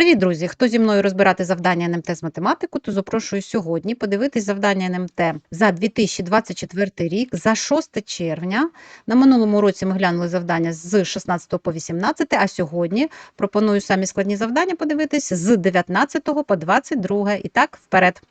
Привіт, друзі! Хто зі мною розбирати завдання НМТ з математику, то запрошую сьогодні подивитись завдання НМТ за 2024 рік, за 6 червня. На минулому році ми глянули завдання з 16 по 18, а сьогодні пропоную самі складні завдання подивитись з 19 по 22. І так, вперед.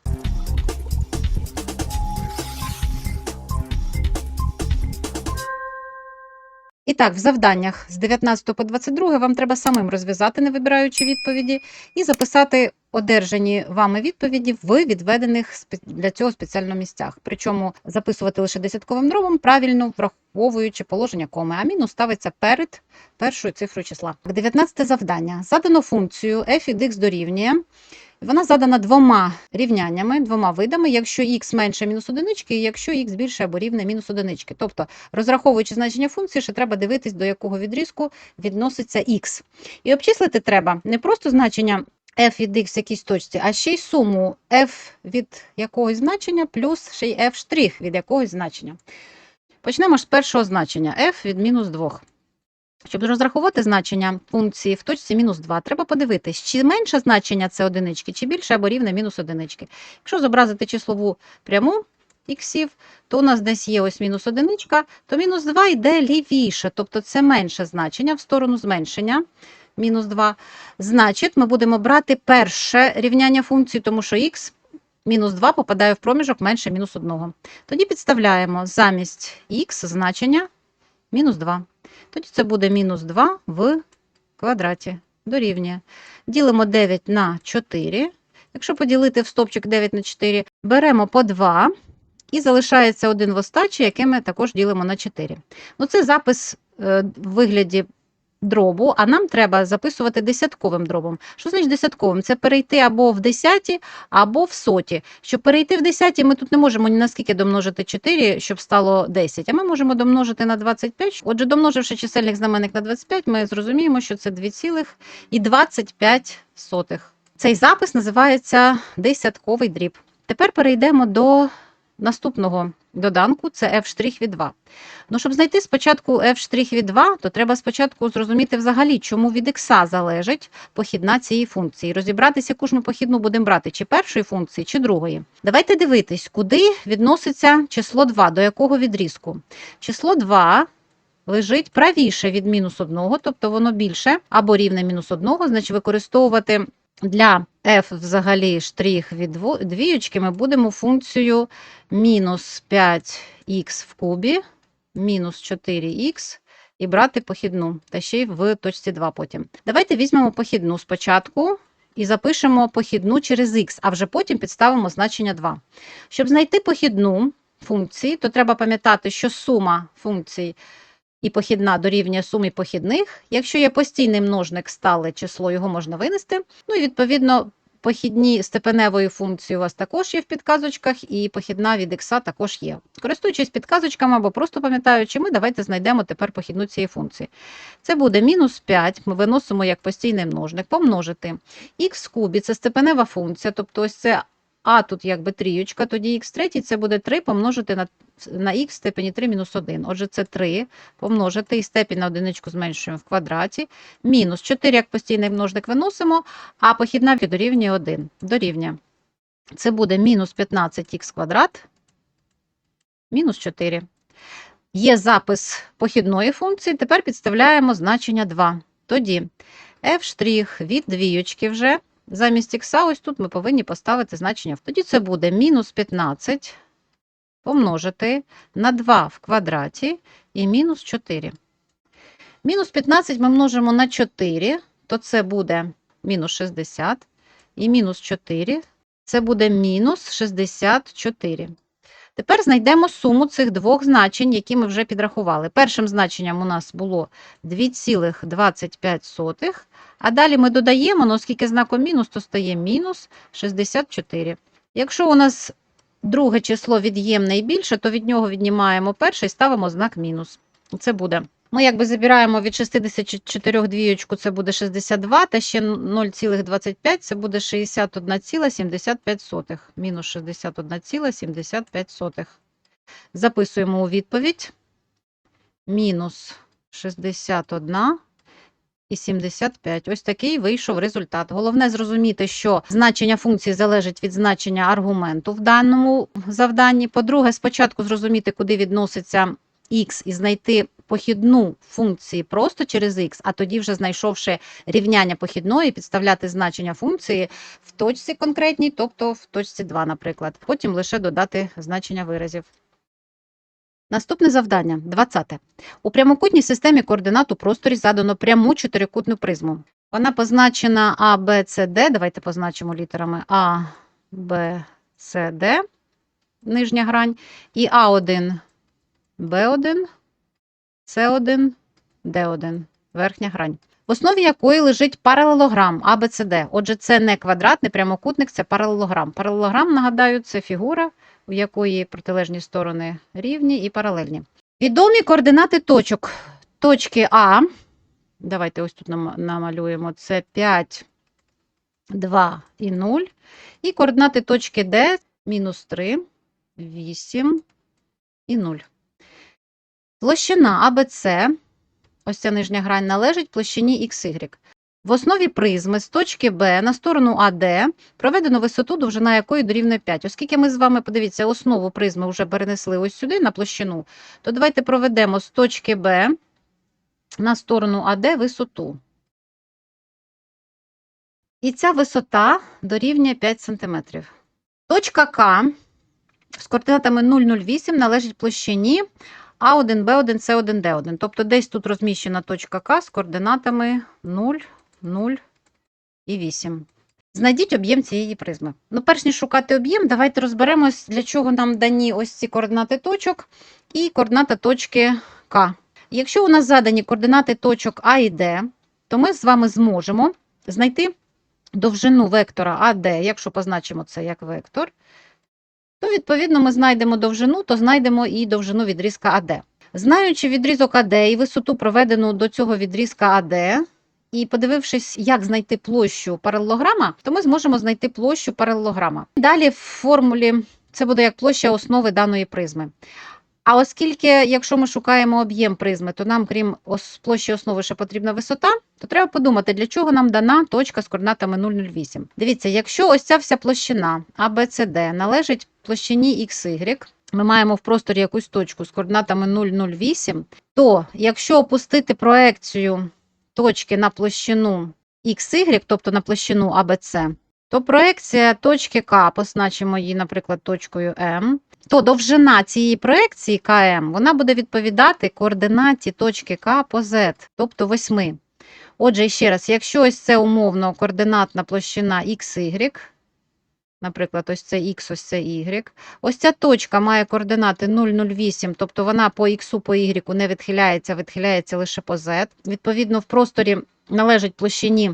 І так, в завданнях з 19 по 22 вам треба самим розв'язати, не вибираючи відповіді, і записати одержані вами відповіді в відведених для цього спеціально місцях. Причому записувати лише десятковим дробом, правильно враховуючи положення коми, а мінус ставиться перед першою цифрою числа. 19 завдання. Задано функцію f від x дорівнює. Вона задана двома рівняннями, двома видами, якщо х менше мінус одинички, і якщо х більше або рівне мінус одинички. Тобто, розраховуючи значення функції, ще треба дивитись, до якого відрізку відноситься х. І обчислити треба не просто значення f від x в якійсь точці, а ще й суму f від якогось значення плюс ще й f від якогось значення. Почнемо ж з першого значення f від мінус 2. Щоб розрахувати значення функції в точці мінус 2, треба подивитись, чи менше значення це одинички, чи більше або рівне мінус одинички. Якщо зобразити числову пряму іксів, то у нас десь є ось мінус одиничка, то мінус 2 йде лівіше, тобто це менше значення в сторону зменшення. Мінус 2. Значить, ми будемо брати перше рівняння функції, тому що х мінус 2 попадає в проміжок менше мінус 1. Тоді підставляємо замість х значення мінус 2. Тоді це буде мінус 2 в квадраті. Дорівнює. Ділимо 9 на 4. Якщо поділити в стопчик 9 на 4, беремо по 2 і залишається один в остачі, яке ми також ділимо на 4. Ну, це запис е, в вигляді дробу, а нам треба записувати десятковим дробом. Що значить десятковим? Це перейти або в десяті, або в соті. Щоб перейти в десяті, ми тут не можемо ні на скільки домножити 4, щоб стало 10, а ми можемо домножити на 25. Отже, домноживши чисельник знаменник на 25, ми зрозуміємо, що це 2,25. Цей запис називається десятковий дріб. Тепер перейдемо до наступного доданку, це f' від 2. Ну, щоб знайти спочатку f' від 2, то треба спочатку зрозуміти взагалі, чому від х залежить похідна цієї функції. Розібратися, яку ж ми похідну будемо брати, чи першої функції, чи другої. Давайте дивитись, куди відноситься число 2, до якого відрізку. Число 2 лежить правіше від мінус 1, тобто воно більше або рівне мінус 1, значить використовувати для f взагалі штрих від двіючки ми будемо функцію мінус 5х в кубі, мінус 4х і брати похідну, та ще й в точці 2 потім. Давайте візьмемо похідну спочатку і запишемо похідну через х, а вже потім підставимо значення 2. Щоб знайти похідну функції, то треба пам'ятати, що сума функцій і похідна дорівнює сумі похідних. Якщо є постійний множник стале число, його можна винести. Ну і відповідно похідні степеневої функції у вас також є в підказочках, і похідна від х також є. Користуючись підказочками або просто пам'ятаючи, ми давайте знайдемо тепер похідну цієї функції. Це буде мінус 5, ми виносимо як постійний множник, помножити. х в кубі це степенева функція, тобто ось це а тут якби трієчка, тоді х третій це буде 3 помножити на, на х в степені 3 мінус 1. Отже, це 3 помножити і степінь на одиничку зменшуємо в квадраті. Мінус 4 як постійний множник виносимо, а похідна дорівнює 1. Дорівнює. Це буде мінус 15х квадрат, мінус 4. Є запис похідної функції, тепер підставляємо значення 2. Тоді f' від двіючки вже замість х, ось тут ми повинні поставити значення. Тоді це буде мінус 15 помножити на 2 в квадраті і мінус 4. Мінус 15 ми множимо на 4, то це буде мінус 60. І мінус 4 це буде мінус 64. Тепер знайдемо суму цих двох значень, які ми вже підрахували. Першим значенням у нас було 2,25, а далі ми додаємо, ну, оскільки знаком мінус, то стає мінус 64. Якщо у нас друге число від'ємне і більше, то від нього віднімаємо перше і ставимо знак мінус. Це буде. Ми якби забираємо від 64 двіючку, це буде 62, та ще 0,25, це буде 61,75. Мінус 61,75. Записуємо у відповідь. Мінус 61 і 75. Ось такий вийшов результат. Головне зрозуміти, що значення функції залежить від значення аргументу в даному завданні. По-друге, спочатку зрозуміти, куди відноситься х і знайти похідну функції просто через х, а тоді, вже знайшовши рівняння похідної, підставляти значення функції в точці конкретній, тобто в точці 2, наприклад. Потім лише додати значення виразів. Наступне завдання 20. У прямокутній системі координат у просторі задано пряму чотирикутну призму. Вона позначена А, Б, С, Д. Давайте позначимо літерами А, Б, С, Д, нижня грань, і А1, Б1, С1, Д1, верхня грань. В основі якої лежить паралелограм ABCD. Отже, це не квадрат, не прямокутник, це паралелограм. Паралелограм, нагадаю, це фігура, у якої протилежні сторони рівні і паралельні. Відомі координати точок. Точки А. Давайте ось тут нам- намалюємо. Це 5, 2 і 0. І координати точки Д мінус 3, 8 і 0. Площина АБЦ, ось ця нижня грань, належить площині XY. В основі призми з точки Б на сторону АД проведено висоту, довжина якої дорівнює 5. Оскільки ми з вами, подивіться, основу призми вже перенесли ось сюди на площину, то давайте проведемо з точки Б на сторону АД висоту. І ця висота дорівнює 5 см. Точка К з координатами 0,08 належить площині А1, Б1, С1, Д1. Тобто десь тут розміщена точка К з координатами 0, 0 і 8. Знайдіть об'єм цієї призми. Ну, перш ніж шукати об'єм, давайте розберемось, для чого нам дані ось ці координати точок і координата точки К. Якщо у нас задані координати точок А і Д, то ми з вами зможемо знайти довжину вектора АД, якщо позначимо це як вектор, то відповідно ми знайдемо довжину, то знайдемо і довжину відрізка АД. Знаючи відрізок АД і висоту, проведену до цього відрізка АД, і подивившись, як знайти площу паралелограма, то ми зможемо знайти площу паралелограма. Далі в формулі це буде як площа основи даної призми. А оскільки, якщо ми шукаємо об'єм призми, то нам, крім площі основи, ще потрібна висота, то треба подумати, для чого нам дана точка з координатами 0,08. Дивіться, якщо ось ця вся площина ABCD належить площині XY, ми маємо в просторі якусь точку з координатами 0,08, то якщо опустити проекцію точки на площину XY, тобто на площину ABC, то проекція точки К, позначимо її, наприклад, точкою М, то довжина цієї проекції КМ вона буде відповідати координаті точки К по Z, тобто 8. Отже, ще раз, якщо ось це умовно координатна площина XY, наприклад, ось це X, ось це Y, ось ця точка має координати 0,08, тобто вона по X, по Y не відхиляється, відхиляється лише по Z. Відповідно, в просторі належить площині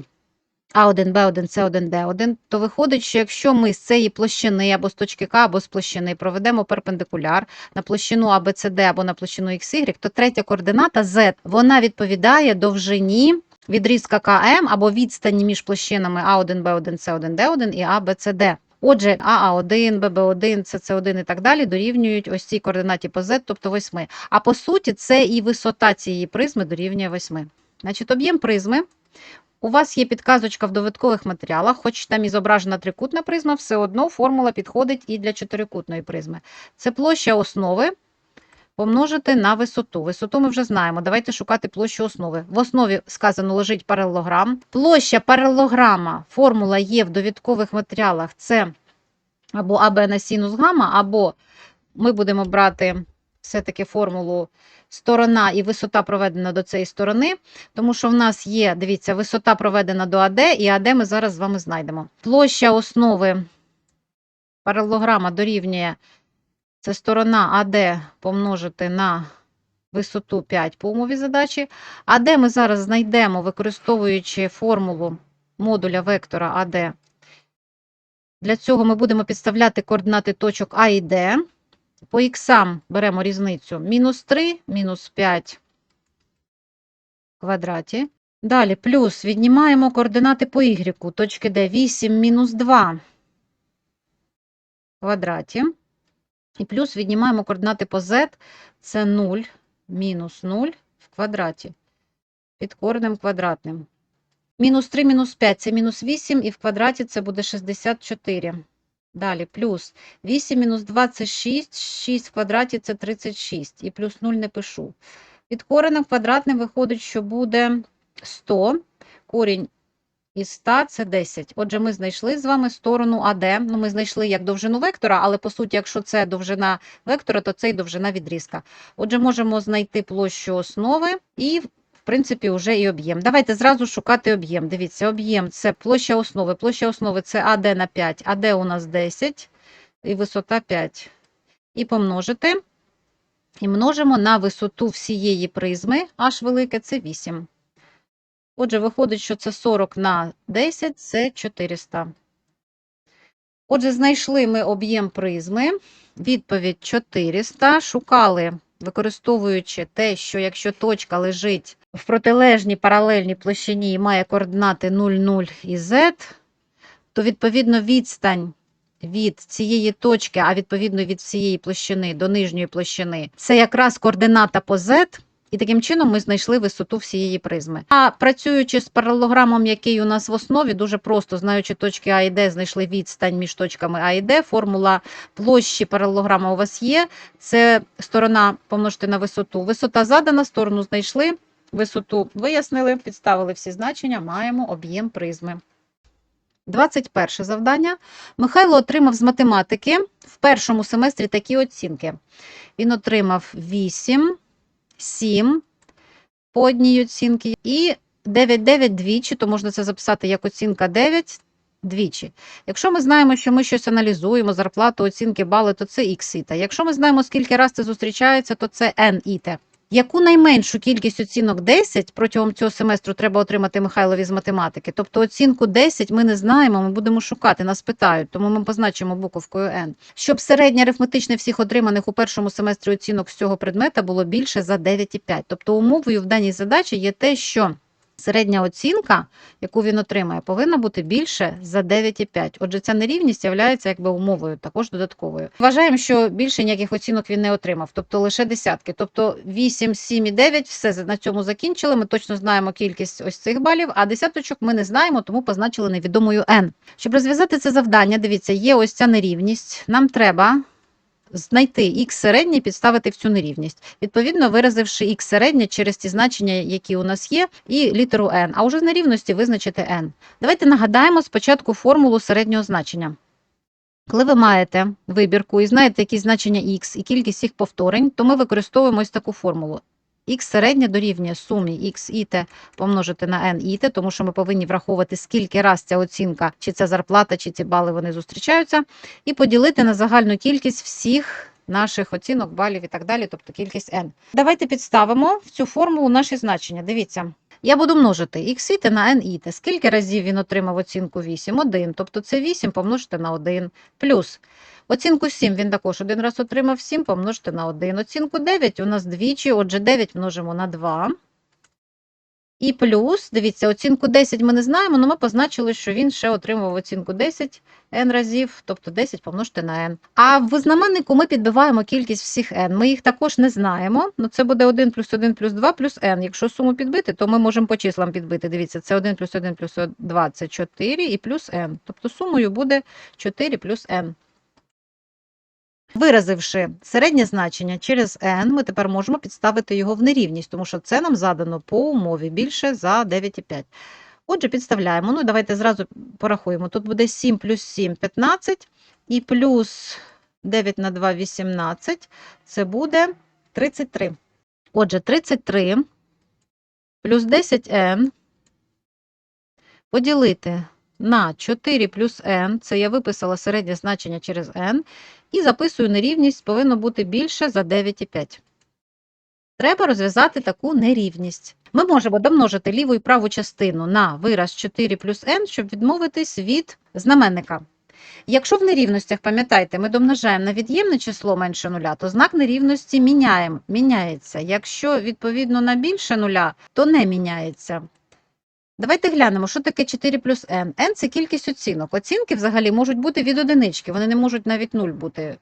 а1, Б1, С1, Д1, то виходить, що якщо ми з цієї площини або з точки К, або з площини проведемо перпендикуляр на площину ABCD або на площину XY, то третя координата Z, вона відповідає довжині відрізка КМ або відстані між площинами А1, Б1, С1, Д1 і ABCD. Отже, АА1, ББ1, СС1 і так далі дорівнюють ось цій координаті по Z, тобто 8. А по суті, це і висота цієї призми дорівнює 8. Значить, об'єм призми у вас є підказочка в довідкових матеріалах, хоч там і зображена трикутна призма, все одно формула підходить і для чотирикутної призми. Це площа основи помножити на висоту. Висоту ми вже знаємо. Давайте шукати площу основи. В основі сказано лежить паралелограм. Площа паралелограма, формула є в довідкових матеріалах. Це або АБ на синус гамма, або ми будемо брати все-таки формулу сторона і висота проведена до цієї сторони, тому що в нас є, дивіться, висота проведена до АД, і АД ми зараз з вами знайдемо. Площа основи паралелограма дорівнює це сторона АД помножити на висоту 5 по умові задачі. АД ми зараз знайдемо, використовуючи формулу модуля вектора АД. Для цього ми будемо підставляти координати точок А і Д. По іксам беремо різницю мінус 3, мінус 5 в квадраті. Далі плюс віднімаємо координати по y, точки D 8 мінус 2 в квадраті. І плюс віднімаємо координати по z, це 0 мінус 0 в квадраті під коренем квадратним. Мінус 3, мінус 5 – це мінус 8, і в квадраті це буде 64. Далі, плюс 8 мінус 2 – це 6, 6 в квадраті – це 36, і плюс 0 не пишу. Від коренем квадратним виходить, що буде 100, корінь із 100 – це 10. Отже, ми знайшли з вами сторону АД. Ну, ми знайшли як довжину вектора, але по суті, якщо це довжина вектора, то це і довжина відрізка. Отже, можемо знайти площу основи і, в принципі, вже і об'єм. Давайте зразу шукати об'єм. Дивіться, об'єм – це площа основи. Площа основи – це АД на 5. АД у нас 10 і висота 5. І помножити. І множимо на висоту всієї призми, аж велике, це 8. Отже, виходить, що це 40 на 10, це 400. Отже, знайшли ми об'єм призми. Відповідь 400. Шукали, використовуючи те, що якщо точка лежить в протилежній паралельній площині і має координати 0, 0 і z, то відповідно відстань від цієї точки, а відповідно від цієї площини до нижньої площини, це якраз координата по z, і таким чином ми знайшли висоту всієї призми. А працюючи з паралелограмом, який у нас в основі, дуже просто, знаючи точки А і Д, знайшли відстань між точками А і Д. Формула площі паралелограма у вас є. Це сторона помножити на висоту. Висота задана, сторону знайшли, висоту вияснили, підставили всі значення, маємо об'єм призми. 21 завдання. Михайло отримав з математики в першому семестрі такі оцінки. Він отримав 8, 7 по одній оцінці і 9, 9 двічі, то можна це записати як оцінка 9 двічі. Якщо ми знаємо, що ми щось аналізуємо, зарплату, оцінки, бали, то це X іта. Якщо ми знаємо, скільки раз це зустрічається, то це n іте. Яку найменшу кількість оцінок 10 протягом цього семестру треба отримати Михайлові з математики? Тобто оцінку 10 ми не знаємо, ми будемо шукати, нас питають, тому ми позначимо буковкою n. Щоб середня арифметичне всіх отриманих у першому семестрі оцінок з цього предмета було більше за 9,5. Тобто умовою в даній задачі є те, що середня оцінка, яку він отримає, повинна бути більше за 9,5. Отже, ця нерівність є якби умовою, також додатковою. Вважаємо, що більше ніяких оцінок він не отримав, тобто лише десятки. Тобто 8, 7 і 9 все на цьому закінчили. Ми точно знаємо кількість ось цих балів, а десяточок ми не знаємо, тому позначили невідомою n. Щоб розв'язати це завдання, дивіться, є ось ця нерівність. Нам треба знайти х середнє, підставити в цю нерівність. Відповідно, виразивши х середнє через ті значення, які у нас є, і літеру n, а вже з нерівності визначити n. Давайте нагадаємо спочатку формулу середнього значення. Коли ви маєте вибірку і знаєте які значення x і кількість їх повторень, то ми використовуємо ось таку формулу. Х середнє дорівнює сумі х іте помножити на n іте, тому що ми повинні враховувати, скільки раз ця оцінка, чи це зарплата, чи ці бали вони зустрічаються, і поділити на загальну кількість всіх наших оцінок, балів і так далі, тобто кількість n. Давайте підставимо в цю формулу наші значення. Дивіться. Я буду множити х іте на n іте. Скільки разів він отримав оцінку 8? 1. Тобто це 8 помножити на 1. Плюс Оцінку 7 він також один раз отримав 7 помножити на 1. Оцінку 9 у нас двічі, отже, 9 множимо на 2. І плюс, дивіться, оцінку 10 ми не знаємо, але ми позначили, що він ще отримав оцінку 10 n разів, тобто 10 помножити на n. А в знаменнику ми підбиваємо кількість всіх n. Ми їх також не знаємо. Ну, це буде 1 плюс 1 плюс 2 плюс n. Якщо суму підбити, то ми можемо по числам підбити. Дивіться, це 1 плюс 1 плюс 2 це 4 і плюс n. Тобто сумою буде 4 плюс n. Виразивши середнє значення через n, ми тепер можемо підставити його в нерівність, тому що це нам задано по умові більше за 9,5. Отже, підставляємо. Ну, давайте зразу порахуємо. Тут буде 7 плюс 7 – 15, і плюс 9 на 2 – 18. Це буде 33. Отже, 33 плюс 10n поділити на 4 плюс n, це я виписала середнє значення через n, і записую нерівність, повинно бути більше за 9,5. Треба розв'язати таку нерівність. Ми можемо домножити ліву і праву частину на вираз 4 плюс n, щоб відмовитись від знаменника. Якщо в нерівностях, пам'ятайте, ми домножаємо на від'ємне число менше нуля, то знак нерівності міняємо, міняється. Якщо, відповідно, на більше нуля, то не міняється. Давайте глянемо, що таке 4 плюс n. n – це кількість оцінок. Оцінки взагалі можуть бути від одинички, вони не можуть навіть 0 бути.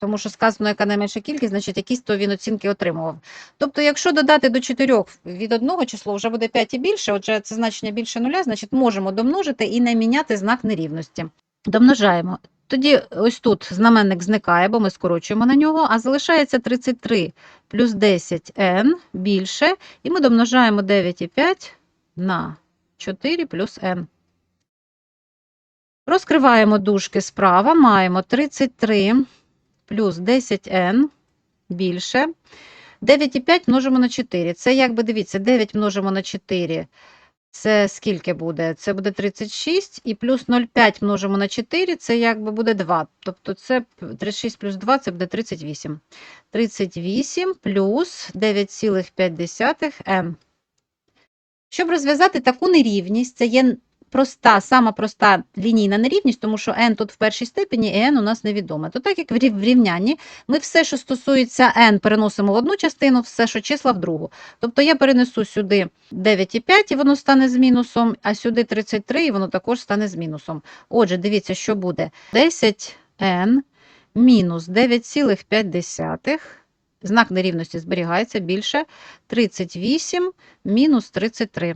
Тому що сказано, яка найменша кількість, значить якісь то він оцінки отримував. Тобто, якщо додати до 4 від одного число вже буде 5 і більше, отже, це значення більше нуля, значить можемо домножити і не міняти знак нерівності. Домножаємо. Тоді ось тут знаменник зникає, бо ми скорочуємо на нього, а залишається 33 плюс 10n більше, і ми домножаємо 9,5 на 4 плюс n. Розкриваємо дужки справа, маємо 33 плюс 10n більше. 9,5 множимо на 4. Це якби дивіться, 9 множимо на 4. Це скільки буде? Це буде 36, і плюс 0,5 множимо на 4, це якби буде 2. Тобто це 36 плюс 2, це буде 38. 38 плюс 9,5 n. Щоб розв'язати таку нерівність, це є проста, сама проста лінійна нерівність, тому що n тут в першій степені, і n у нас невідоме. То так як в рівнянні, ми все, що стосується n, переносимо в одну частину, все, що числа в другу. Тобто я перенесу сюди 9,5 і воно стане з мінусом, а сюди 33 і воно також стане з мінусом. Отже, дивіться, що буде. 10n мінус 9,5. Знак нерівності зберігається більше 38 мінус 33.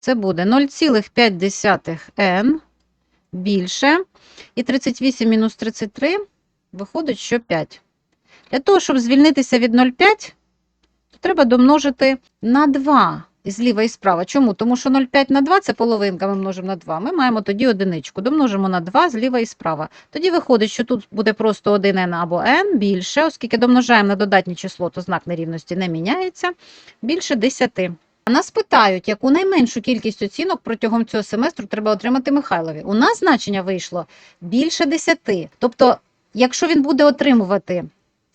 Це буде 0,5n більше. І 38 мінус 33 виходить, що 5. Для того, щоб звільнитися від 0,5, то треба домножити на 2 і зліва і справа. Чому? Тому що 0,5 на 2 це половинка, ми множимо на 2. Ми маємо тоді одиничку. Домножимо на 2 зліва і справа. Тоді виходить, що тут буде просто 1n або n більше, оскільки домножаємо на додатнє число, то знак нерівності не міняється, більше 10. Нас питають, яку найменшу кількість оцінок протягом цього семестру треба отримати Михайлові. У нас значення вийшло більше 10. Тобто, якщо він буде отримувати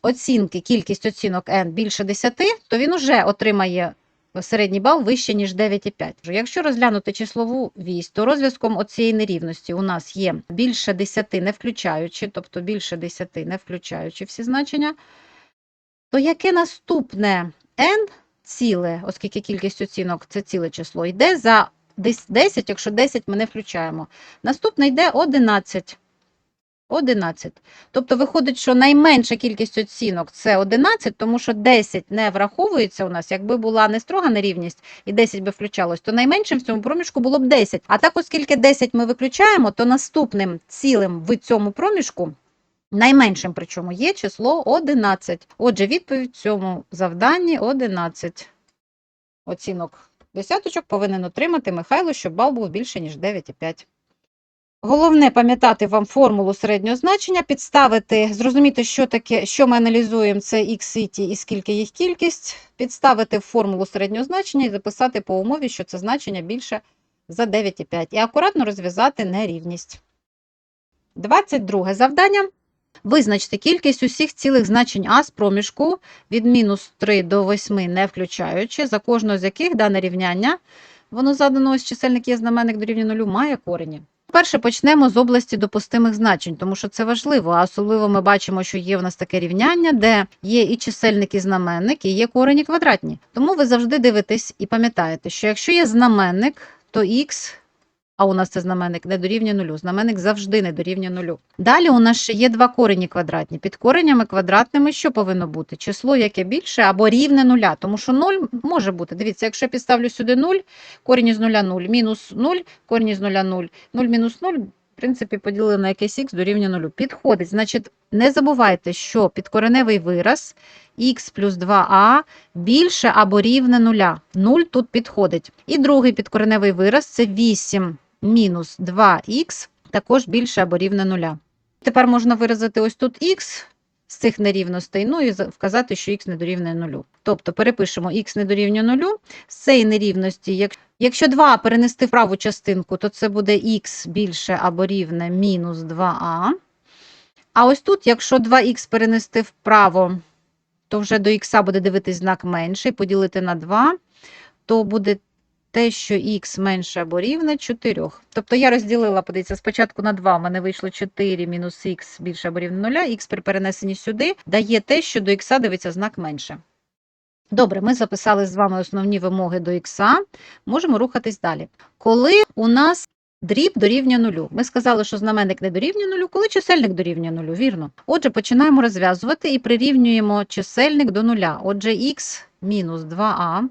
оцінки, кількість оцінок n більше 10, то він уже отримає середній бал вище, ніж 9,5. Якщо розглянути числову вісь, то розв'язком оцієї нерівності у нас є більше 10 не включаючи, тобто більше 10 не включаючи всі значення, то яке наступне n ціле, оскільки кількість оцінок це ціле число, йде за 10, якщо 10 ми не включаємо. Наступне йде 11. 11. Тобто виходить, що найменша кількість оцінок це 11, тому що 10 не враховується у нас. Якби була не строга нерівність і 10 би включалось, то найменшим в цьому проміжку було б 10. А так, оскільки 10 ми виключаємо, то наступним цілим в цьому проміжку Найменшим причому є число 11. Отже, відповідь в цьому завданні 11. Оцінок десяточок повинен отримати Михайло, щоб бал був більше, ніж 9,5. Головне пам'ятати вам формулу середнього значення, підставити, зрозуміти, що таке, що ми аналізуємо, це x і ті і скільки їх кількість, підставити формулу середнього значення і записати по умові, що це значення більше за 9,5. І акуратно розв'язати нерівність. 22 завдання. Визначте кількість усіх цілих значень А з проміжку від мінус 3 до 8 не включаючи, за кожного з яких дане рівняння, воно задано ось чисельник є знаменник дорівнює нулю, має корені. Перше почнемо з області допустимих значень, тому що це важливо, а особливо ми бачимо, що є в нас таке рівняння, де є і чисельник, і знаменник, і є корені квадратні. Тому ви завжди дивитесь і пам'ятаєте, що якщо є знаменник, то х а у нас це знаменник не дорівнює нулю. Знаменник завжди не дорівнює нулю. Далі у нас ще є два корені квадратні. Під коренями квадратними що повинно бути? Число, яке більше або рівне нуля, тому що 0 може бути. Дивіться, якщо я підставлю сюди 0, корінь із нуля 0, мінус 0, корінь із нуля 0, 0 мінус 0, в принципі, поділили на якийсь х дорівнює нулю. Підходить. Значить, не забувайте, що підкореневий вираз х плюс 2а більше або рівне нуля. 0 тут підходить. І другий підкореневий вираз це 8 мінус 2х також більше або рівне нуля. Тепер можна виразити ось тут х з цих нерівностей, ну і вказати, що х не дорівнює нулю. Тобто перепишемо х не дорівнює нулю. З цієї нерівності, якщо 2 перенести в праву частинку, то це буде х більше або рівне мінус 2а. А ось тут, якщо 2х перенести вправо, то вже до х буде дивитись знак менший, поділити на 2, то буде те, що х менше або рівне 4. Тобто я розділила, подивіться, спочатку на 2, в мене вийшло 4 мінус х більше або рівне 0, х при перенесенні сюди дає те, що до х дивиться знак менше. Добре, ми записали з вами основні вимоги до х, можемо рухатись далі. Коли у нас дріб дорівнює нулю. Ми сказали, що знаменник не дорівнює нулю, коли чисельник дорівнює нулю, вірно. Отже, починаємо розв'язувати і прирівнюємо чисельник до нуля. Отже, х мінус 2а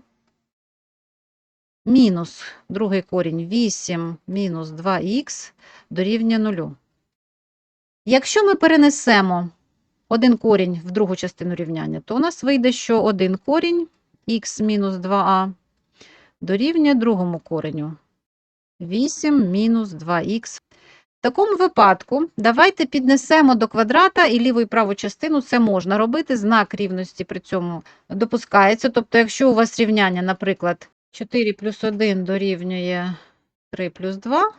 мінус другий корінь 8 мінус 2х дорівнює нулю. Якщо ми перенесемо один корінь в другу частину рівняння, то у нас вийде, що один корінь х мінус 2а дорівнює другому кореню 8 мінус 2х. В такому випадку давайте піднесемо до квадрата і ліву і праву частину. Це можна робити. Знак рівності при цьому допускається. Тобто, якщо у вас рівняння, наприклад, 4 плюс 1 дорівнює 3 плюс 2,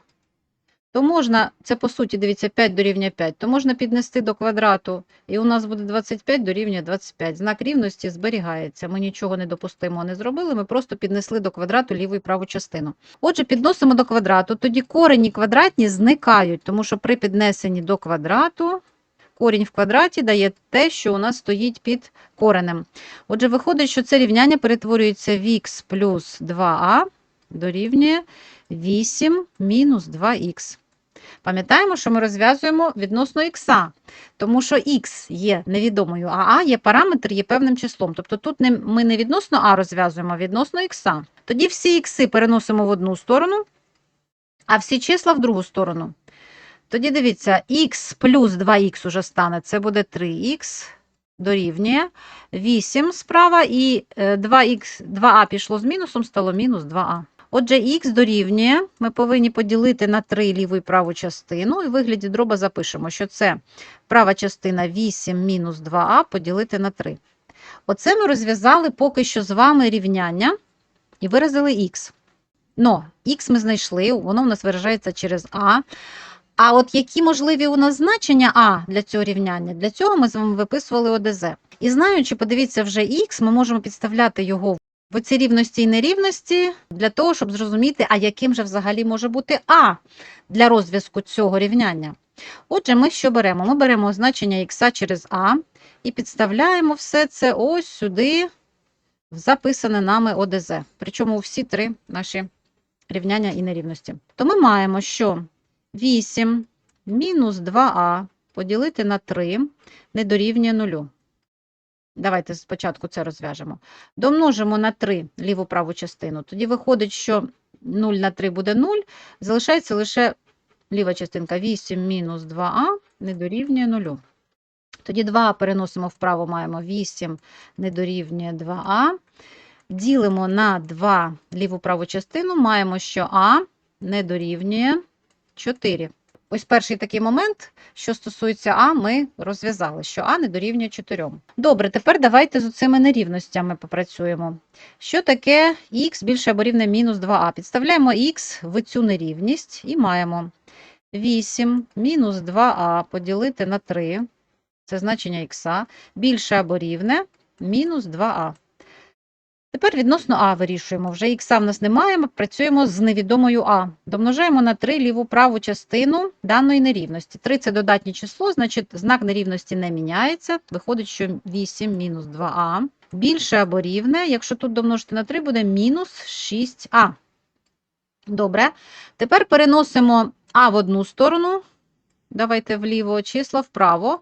то можна, це по суті, дивіться, 5 дорівнює 5, то можна піднести до квадрату, і у нас буде 25 дорівнює 25. Знак рівності зберігається. Ми нічого недопустимого не зробили, ми просто піднесли до квадрату ліву і праву частину. Отже, підносимо до квадрату, тоді корені квадратні зникають, тому що при піднесенні до квадрату корінь в квадраті дає те, що у нас стоїть під коренем. Отже, виходить, що це рівняння перетворюється в х плюс 2а дорівнює 8 мінус 2х. Пам'ятаємо, що ми розв'язуємо відносно х, тому що х є невідомою, а а є параметр, є певним числом. Тобто тут ми не відносно а розв'язуємо, а відносно х. Тоді всі х переносимо в одну сторону, а всі числа в другу сторону. Тоді дивіться, х плюс 2х уже стане, це буде 3х дорівнює 8 справа, і 2х, 2а пішло з мінусом, стало мінус 2а. Отже, х дорівнює, ми повинні поділити на 3 ліву і праву частину, і в вигляді дроба запишемо, що це права частина 8 мінус 2а поділити на 3. Оце ми розв'язали поки що з вами рівняння і виразили х. Но х ми знайшли, воно в нас виражається через а. А от які можливі у нас значення А для цього рівняння? Для цього ми з вами виписували ОДЗ. І знаючи, подивіться, вже Х, ми можемо підставляти його в оці рівності і нерівності для того, щоб зрозуміти, а яким же взагалі може бути А для розв'язку цього рівняння. Отже, ми що беремо? Ми беремо значення х через А і підставляємо все це ось сюди, в записане нами ОДЗ. Причому всі три наші рівняння і нерівності. То ми маємо, що 8 мінус 2а поділити на 3 не дорівнює 0. Давайте спочатку це розв'яжемо. Домножимо на 3 ліву праву частину. Тоді виходить, що 0 на 3 буде 0, залишається лише ліва частинка 8 мінус 2а не дорівнює 0. Тоді 2 переносимо вправо, маємо 8 не дорівнює 2а. Ділимо на 2 ліву праву частину, маємо, що а не дорівнює 4. Ось перший такий момент, що стосується А, ми розв'язали, що А не дорівнює 4. Добре, тепер давайте з цими нерівностями попрацюємо. Що таке х більше або рівне мінус 2а? Підставляємо х в цю нерівність і маємо 8 мінус 2а поділити на 3, це значення х, більше або рівне мінус 2а. Тепер відносно А вирішуємо. Вже х в нас немає, ми працюємо з невідомою А. Домножаємо на 3 ліву праву частину даної нерівності. 3 – це додатнє число, значить знак нерівності не міняється. Виходить, що 8 мінус 2а. Більше або рівне, якщо тут домножити на 3, буде мінус 6а. Добре. Тепер переносимо А в одну сторону. Давайте вліво, числа вправо.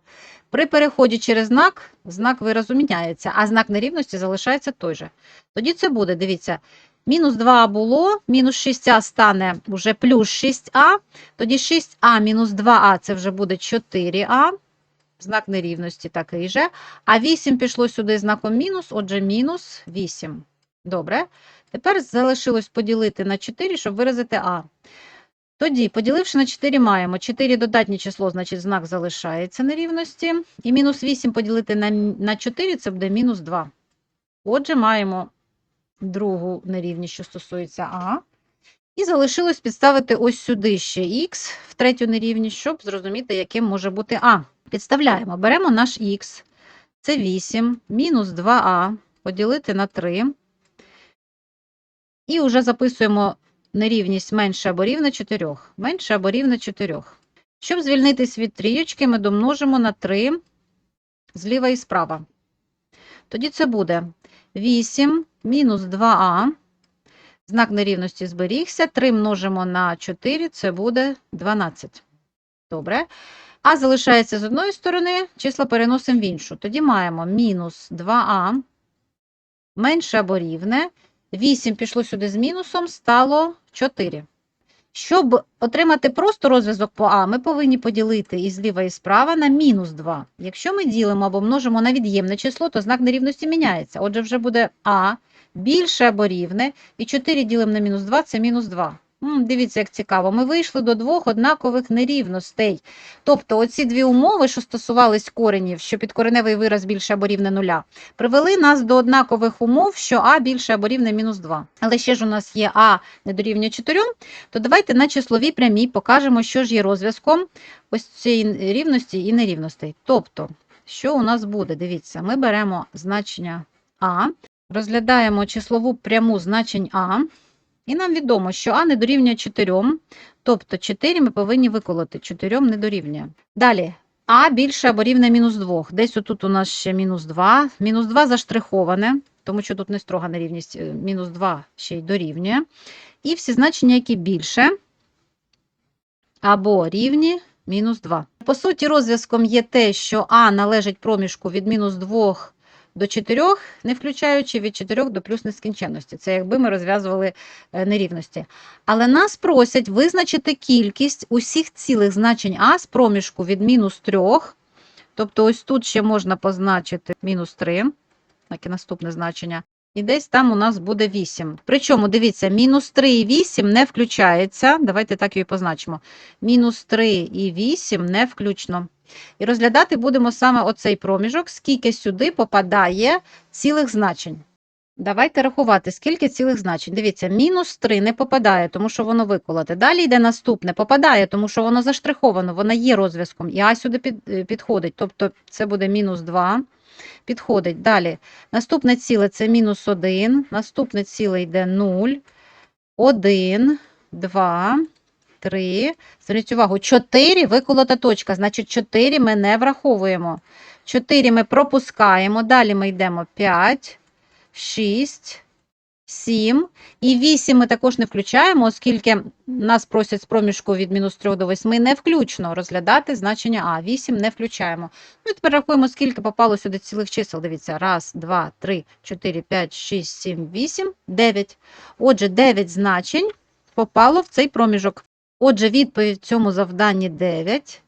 При переході через знак, знак виразу міняється, а знак нерівності залишається той же. Тоді це буде, дивіться, мінус 2а було, мінус 6а стане вже плюс 6а, тоді 6а мінус 2а це вже буде 4а, знак нерівності такий же, а 8 пішло сюди знаком мінус, отже, мінус 8. Добре. Тепер залишилось поділити на 4, щоб виразити а. Тоді, поділивши на 4, маємо 4 додатнє число, значить знак залишається нерівності. І мінус 8 поділити на, на 4 це буде мінус 2. Отже, маємо другу нерівність, що стосується А. І залишилось підставити ось сюди ще х в третю нерівність, щоб зрозуміти, яким може бути А. Підставляємо, беремо наш х, це 8, мінус 2а, поділити на 3. І вже записуємо нерівність менше або рівне 4. Менше або рівне 4. Щоб звільнитись від трієчки, ми домножимо на 3 зліва і справа. Тоді це буде 8 мінус 2а Знак нерівності зберігся. 3 множимо на 4, це буде 12. Добре. А залишається з одної сторони, числа переносимо в іншу. Тоді маємо мінус 2а менше або рівне. 8 пішло сюди з мінусом, стало 4. Щоб отримати просто розв'язок по А, ми повинні поділити і зліва, і справа на мінус 2. Якщо ми ділимо або множимо на від'ємне число, то знак нерівності міняється. Отже, вже буде А більше або рівне, і 4 ділимо на мінус 2 – це мінус 2. Дивіться, як цікаво. Ми вийшли до двох однакових нерівностей. Тобто оці дві умови, що стосувались коренів, що підкореневий вираз більше або рівне нуля, привели нас до однакових умов, що А більше або рівне мінус 2. Але ще ж у нас є А не дорівнює 4, то давайте на числовій прямій покажемо, що ж є розв'язком ось цієї рівності і нерівностей. Тобто, що у нас буде? Дивіться, ми беремо значення А, розглядаємо числову пряму значень А, і нам відомо, що А не дорівнює 4, тобто 4 ми повинні виколоти, 4 не дорівнює. Далі, А більше або рівне мінус 2. Десь отут у нас ще мінус 2. Мінус 2 заштриховане, тому що тут не строга нерівність, е, мінус 2 ще й дорівнює. І всі значення, які більше або рівні мінус 2. По суті, розв'язком є те, що А належить проміжку від мінус 2 до 4, не включаючи від 4 до плюс нескінченності. Це якби ми розв'язували е, нерівності. Але нас просять визначити кількість усіх цілих значень А з проміжку від мінус 3, тобто ось тут ще можна позначити мінус 3, як і наступне значення, і десь там у нас буде 8. Причому, дивіться, мінус 3 і 8 не включається. Давайте так її позначимо. Мінус 3 і 8 не включно. І розглядати будемо саме оцей проміжок, скільки сюди попадає цілих значень. Давайте рахувати, скільки цілих значень. Дивіться, мінус 3 не попадає, тому що воно виколоте. Далі йде наступне, попадає, тому що воно заштриховано, воно є розв'язком. І А сюди під, е, підходить. Тобто це буде мінус 2. Підходить. Далі. Наступне ціле це мінус 1. Наступне ціле йде 0, 1, 2, 3. Зверніть увагу, 4 виколота точка. Значить, 4 ми не враховуємо. 4 ми пропускаємо. Далі ми йдемо 5, 6, 7 і 8 ми також не включаємо, оскільки нас просять з проміжку від мінус 3 до 8 не включно розглядати значення А. 8 не включаємо. Ну і тепер рахуємо, скільки попало сюди цілих чисел. Дивіться, 1, 2, 3, 4, 5, 6, 7, 8, 9. Отже, 9 значень попало в цей проміжок. Отже, відповідь в цьому завданні 9.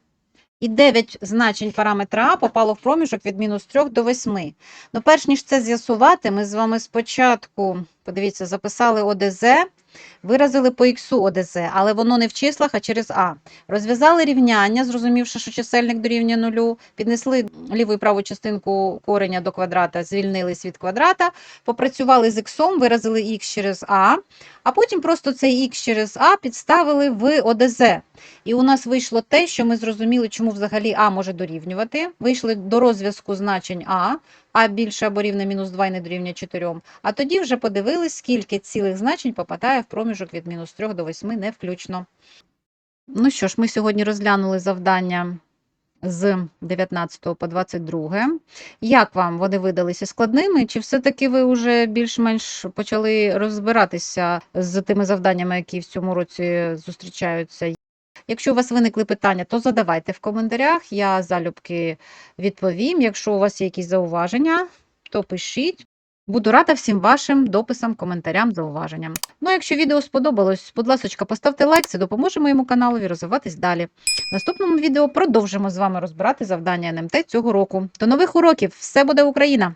І 9 значень параметра А попало в проміжок від мінус 3 до 8. Ну, перш ніж це з'ясувати, ми з вами спочатку, подивіться, записали ОДЗ, виразили по х ОДЗ, але воно не в числах, а через А. Розв'язали рівняння, зрозумівши, що чисельник дорівнює нулю, піднесли ліву і праву частинку кореня до квадрата, звільнились від квадрата, попрацювали з х, виразили х через А, а потім просто цей х через А підставили в ОДЗ. І у нас вийшло те, що ми зрозуміли, чому взагалі А може дорівнювати. Вийшли до розв'язку значень А, А більше або рівне мінус 2 і не дорівнює 4. А тоді вже подивились, скільки цілих значень попадає в проміжок від мінус 3 до 8 не включно. Ну що ж, ми сьогодні розглянули завдання з 19 по 22. Як вам вони видалися складними? Чи все-таки ви вже більш-менш почали розбиратися з тими завданнями, які в цьому році зустрічаються? Якщо у вас виникли питання, то задавайте в коментарях, я залюбки відповім. Якщо у вас є якісь зауваження, то пишіть. Буду рада всім вашим дописам, коментарям, зауваженням. Ну, якщо відео сподобалось, будь ласка, поставте лайк, це допоможе моєму каналу розвиватись далі. В наступному відео продовжимо з вами розбирати завдання НМТ цього року. До нових уроків! Все буде Україна!